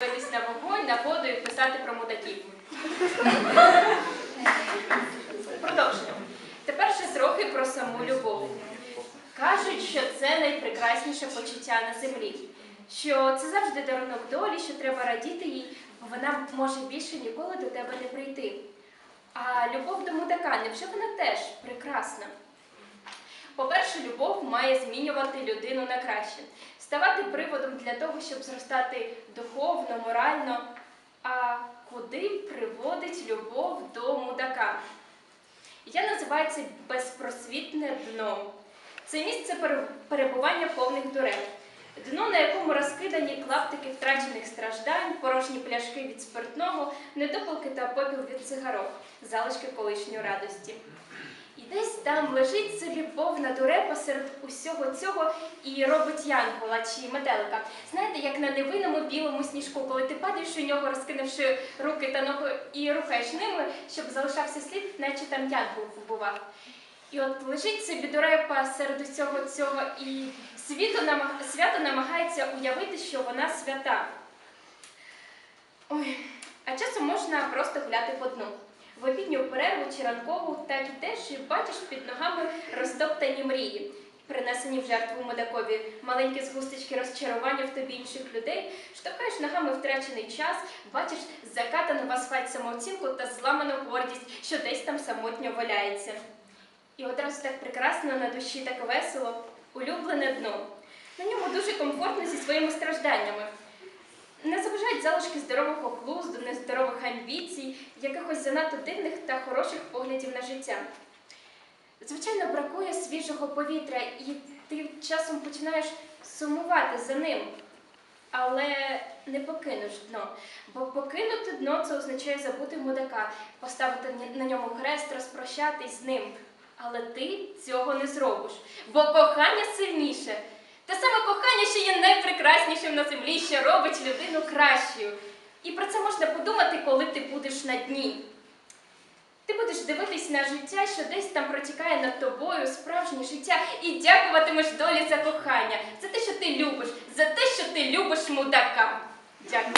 дивитись на вогонь, на воду і писати про мудаків. Продовжуємо. Тепер ще трохи про саму любов. Кажуть, що це найпрекрасніше почуття на землі, що це завжди дарунок долі, що треба радіти їй, бо вона може більше ніколи до тебе не прийти. А любов до мудака, невже вона теж прекрасна? По-перше, любов має змінювати людину на краще, ставати приводом для того, щоб зростати духовно, морально. А куди приводить любов до мудака? Я називаю це безпросвітне дно. Це місце перебування повних дурев. Дно, на якому розкидані клаптики втрачених страждань, порожні пляшки від спиртного, недопалки та попіл від цигарок, залишки колишньої радості. Десь там лежить собі повна дурепа серед усього цього і робить янгола чи метелика. Знаєте, як на невинному білому сніжку, коли ти падаєш у нього, розкинувши руки та ноги і рухаєш ними, щоб залишався слід, наче там янгол побував. І от лежить собі дурепа серед усього цього, і намаг... свято намагається уявити, що вона свята. Ой, а часом можна просто гуляти по дну. В обідню перерву чи ранкову так ідеш і бачиш під ногами розтоптані мрії, принесені в жертву Модакові, маленькі згусточки розчарування в тобі інших людей, штовхаєш ногами втрачений час, бачиш закатану в асфальт самооцінку та зламану гордість, що десь там самотньо валяється. І одразу так прекрасно на душі, так весело, улюблене дно. На ньому дуже комфортно зі своїми стражданнями. Не заважають залишки здорового глузду, нездорових амбіцій, якихось занадто дивних та хороших поглядів на життя. Звичайно, бракує свіжого повітря, і ти часом починаєш сумувати за ним, але не покинеш дно. Бо покинути дно це означає забути мудака, поставити на ньому хрест, розпрощатись з ним. Але ти цього не зробиш, бо кохання сильніше. Те саме кохання, що є найпрекраснішим на землі, що робить людину кращою. І про це можна подумати, коли ти будеш на дні. Ти будеш дивитись на життя, що десь там протікає над тобою, справжнє життя, і дякуватимеш долі за кохання, за те, що ти любиш, за те, що ти любиш мудака. Дякую.